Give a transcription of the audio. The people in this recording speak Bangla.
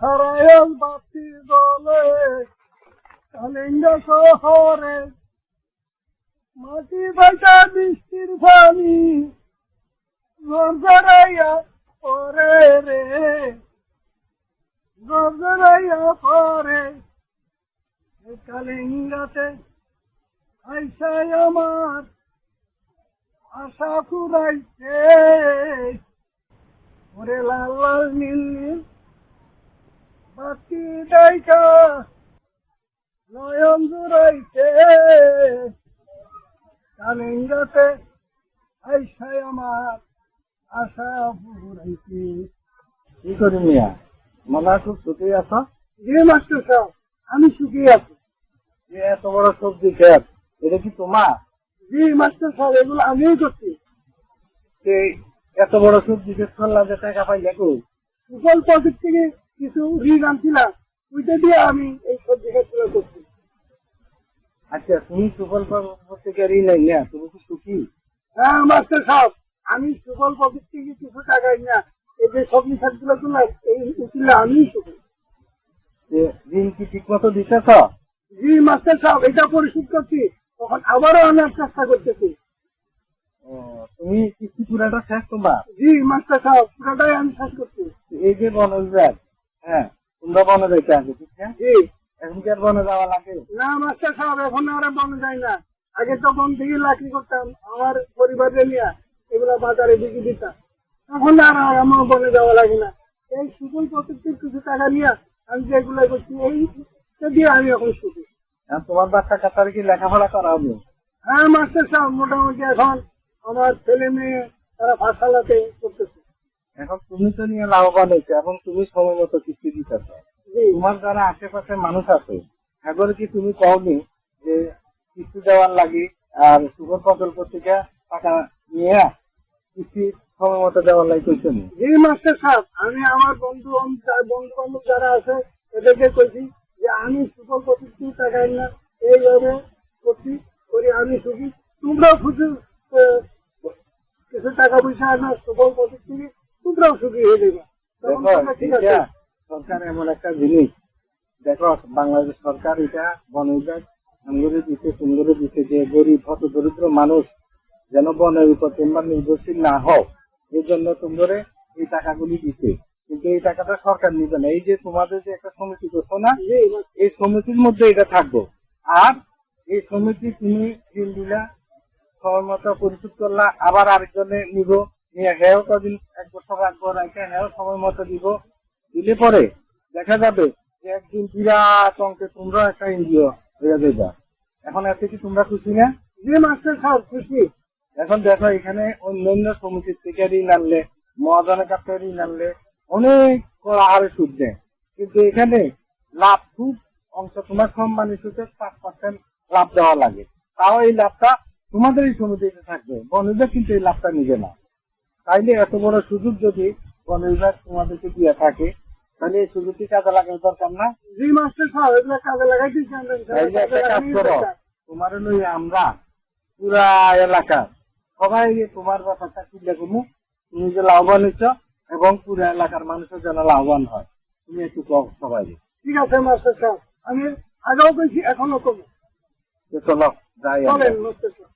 সরাইল বাতি জলে কালিঙ্গ শহরে মাটি ভাটা বৃষ্টির পানি গর্জরাইয়া পরে রে। গর্জরাইয়া পরে কালিঙ্গাতে আইসাই আমার আশা ফুরাইছে। ওরে লাল লাল নীল নীল বাতি ডাইকা নয়ন জুড়াইছে। কালিঙ্গাতে আইসাই আমার আশা ফুরাইছে। কি করি মিয়া? মনে খুব সুখী আছো? জি মাস্টার সাহেব আমি সুখী আছি। যে এত বড় সবজি খেত এটা কি তোমার? জি মাস্টার সাহেব এগুলো আমিই করছি। এত বড় সবজি ক্ষেত করলাম যে টাকা পাইলে কই? সুফল প্রজেক্ট থেকে কিছু ঋণ আনছিলাম ওইটা দিয়ে আমি এই সবজি ক্ষেত্রে করছি। আচ্ছা তুমি সুফল থেকে ঋণ না? তুমি কি সুখী? হ্যাঁ মাস্টার সাহেব আমি সুফল প্রজেক্ট থেকে কিছু টাকা না। এই যে সবজি ক্ষেতগুলো করলাম এই উচিলে আমিই সুখী। ঋণ কি ঠিক মতো দিতেছ? জি মাস্টার সাহেব এটা পরিশোধ করছি। তখন আবারও আনার চেষ্টা করতেছি। তুমি কিস্তি পুরাটা শেষ তোমার? জি মাস্টার সাহেব পুরাটাই আমি শেষ করছি। এই যে বন বিভাগ হ্যাঁ তোমরা বনে যাইতে আগে ঠিক না এখন কি আর বনে যাওয়া লাগে? না মাস্টার সাহেব এখন আর বন্ধ যায় না। আগে তো বন থেকে লাকড়ি করতাম আমার পরিবারে নিয়ে এগুলো বাজারে বিক্রি দিতাম। এখন আর আমার বনে যাওয়া লাগে না। এই সুফল প্রযুক্তির কিছু টাকা নিয়ে আমি যেগুলো করছি এই দিয়ে আমি এখন সুখী। এখন তোমার বাচ্চা কাচ্চার কি লেখাপড়া করা হবে? হ্যাঁ মাস্টার সাহেব মোটামুটি এখন আমার ছেলে মেয়ে তারা পাঠশালাতে করতেছে। এখন তুমি তো নিয়ে লাভবান হয়েছে এখন তুমি সময় মতো কিস্তি দিতেছ জি। তোমার যারা আশেপাশে মানুষ আছে এখন কি তুমি কওনি যে কিস্তি দেওয়ার লাগে আর সুগর প্রকল্প থেকে টাকা নিয়ে কিস্তি সময় মতো দেওয়ার লাগে কইছো নি? জি মাস্টার সাহেব আমি আমার বন্ধু বন্ধু বান্ধব যারা আছে এদেরকে কইছি যে আমি সুফল প্রযুক্তি টাকা না এইভাবে করছি করে আমি সুখী। তোমরাও খুশি কিছু টাকা পয়সা আনা সুফল প্রযুক্তি তোমরাও সুখী হয়ে যাবে। সরকার এমন একটা জিনিস। দেখো বাংলাদেশ সরকার এটা বন বিভাগ আমগুলো দিচ্ছে সুন্দরে দিচ্ছে যে গরিব হত দরিদ্র মানুষ যেন বনের উপর তোমরা নির্ভরশীল না হও। এই জন্য তোমরা এই টাকাগুলি দিচ্ছে কিন্তু এই টাকাটা সরকার নিবে না। এই যে তোমাদের যে একটা সমিতি করছ না এই সমিতির মধ্যে এটা থাকব। আর এই সমিতি তুমি ঋণ দিলা সময় মতো পরিশোধ করলা আবার আরেকজনে নিব। নিয়ে হেও কদিন এক বছর রাখব রাখে হেও সময় মতো দিব। দিলে পরে দেখা যাবে যে একদিন বিরাট অঙ্কে তোমরা একটা এনজিও হয়ে যাবে এখন এতে কি তোমরা খুশি না? জি মাস্টার সাহেব খুশি। এখন দেখো এখানে অন্যান্য সমিতির থেকে ঋণ আনলে, মহাজনের কাছে ঋণ আনলে অনেক হারে সুদ দেয় কিন্তু এখানে লাভ খুব অংশ তোমার কোম্পানি সুদে পাঁচ পার্সেন্ট লাভ দেওয়া লাগে। তাও এই লাভটা তোমাদের এই সমিতিতে থাকবে। বন বিভাগ কিন্তু এই লাভটা নিবে না। তাইলে এত বড় সুযোগ যদি বন বিভাগ তোমাদেরকে দিয়ে থাকে তাহলে এই সুযোগটি কাজে লাগানোর দরকার না। জি মাস্টার সাহেব এগুলো কাজে লাগাই একটা কাজ করো তোমার লই আমরা পুরা এলাকা সবাই তোমার ব্যাপারটা চিন্তা করব। তুমি যে লাভবান হচ্ছ এবং পুরা এলাকার মানুষের যেন লাভবান হয়। তুমি একটু কও সবাই। ঠিক আছে মাস্টার সাহেব আমি আগেও কইছি এখনও কমো চলো যাই। মাস্টার সাহেব।